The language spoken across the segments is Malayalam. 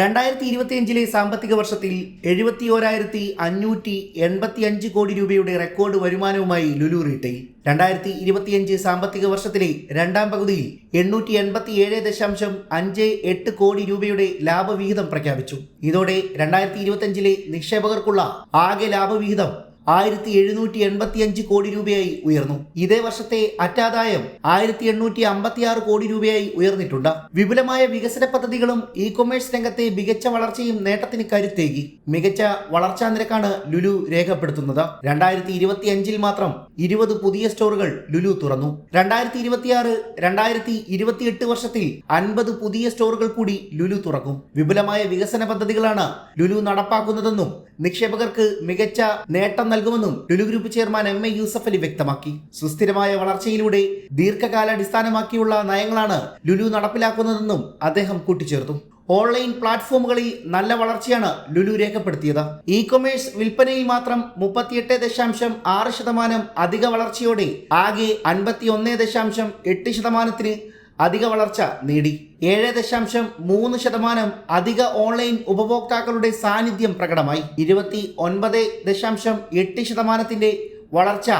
രണ്ടായിരത്തി ഇരുപത്തിയഞ്ചിലെ സാമ്പത്തിക വർഷത്തിൽ എഴുപത്തി ഓരായിരത്തി അഞ്ഞൂറ്റി എൺപത്തി അഞ്ച് കോടി രൂപയുടെ റെക്കോർഡ് വരുമാനവുമായി ലുലു റീറ്റെയിൽ രണ്ടായിരത്തി ഇരുപത്തിയഞ്ച് സാമ്പത്തിക വർഷത്തിലെ രണ്ടാം പകുതിയിൽ എണ്ണൂറ്റി എൺപത്തി ഏഴ് ദശാംശം അഞ്ച് എട്ട് കോടി രൂപയുടെ ലാഭവിഹിതം പ്രഖ്യാപിച്ചു. ഇതോടെ രണ്ടായിരത്തി ഇരുപത്തിയഞ്ചിലെ നിക്ഷേപകർക്കുള്ള ആകെ ലാഭവിഹിതം ആയിരത്തി എഴുന്നൂറ്റി എൺപത്തി അഞ്ച് കോടി രൂപയായി ഉയർന്നു. ഇതേ വർഷത്തെ അറ്റാദായം ആയിരത്തി എണ്ണൂറ്റി അമ്പത്തി ആറ് കോടി രൂപയായി ഉയർന്നിട്ടുണ്ട്. വിപുലമായ വികസന പദ്ധതികളും ഇ കൊമേഴ്സ് രംഗത്തെ മികച്ച വളർച്ചയും നേട്ടത്തിന് കരുത്തേകി. മികച്ച വളർച്ചാ നിരക്കാണ് ലുലു രേഖപ്പെടുത്തുന്നത്. രണ്ടായിരത്തി ഇരുപത്തി അഞ്ചിൽ മാത്രം ഇരുപത് പുതിയ സ്റ്റോറുകൾ ലുലു തുറന്നു. രണ്ടായിരത്തി ഇരുപത്തിയാറ് രണ്ടായിരത്തി ഇരുപത്തിയെട്ട് വർഷത്തിൽ അൻപത് പുതിയ സ്റ്റോറുകൾ കൂടി ലുലു തുറക്കും. വിപുലമായ വികസന പദ്ധതികളാണ് ലുലു നടപ്പാക്കുന്നതെന്നും നിക്ഷേപകർക്ക് മികച്ച നേട്ടം നൽകുമെന്നും Lulu group chairman M A Yusuf Ali വ്യക്തമാക്കി. സുസ്ഥിരമായ വളർച്ചയിലൂടെ ദീർഘകാലാടിസ്ഥാനമാക്കിയുള്ള നയങ്ങളാണ് ലുലു നടപ്പിലാക്കുന്നതെന്നും അദ്ദേഹം കൂട്ടിച്ചേർത്തു. ഓൺലൈൻ പ്ലാറ്റ്ഫോമുകളിൽ നല്ല വളർച്ചയാണ് ലുലു രേഖപ്പെടുത്തിയത്. ഇ കൊമേഴ്സ് വിൽപ്പനയിൽ മാത്രം മുപ്പത്തിയെട്ട് ദശാംശം ആറ് ശതമാനം അധിക വളർച്ചയോടെ ആകെ അൻപത്തി ഒന്ന് ദശാംശം എട്ട് ശതമാനത്തിന് അധിക വളർച്ച നേടി. ഏഴ് ദശാംശം മൂന്ന് ശതമാനം അധിക ഓൺലൈൻ ഉപഭോക്താക്കളുടെ സാന്നിധ്യം പ്രകടമായി. ഇരുപത്തി ഒൻപത് ദശാംശം എട്ട് ശതമാനത്തിന്റെ വളർച്ച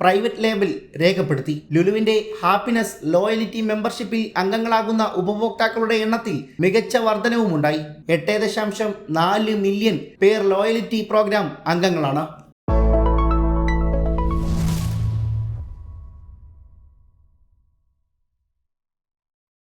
പ്രൈവറ്റ് ലേബിൾ രേഖപ്പെടുത്തി. ലുലുവിന്റെ ഹാപ്പിനെസ് ലോയലിറ്റി മെമ്പർഷിപ്പിൽ അംഗങ്ങളാകുന്ന ഉപഭോക്താക്കളുടെ എണ്ണത്തിൽ മികച്ച വർധനവുമുണ്ടായി. എട്ട് ദശാംശം നാല് മില്യൺ പേർ ലോയലിറ്റി പ്രോഗ്രാം അംഗങ്ങളാണ്.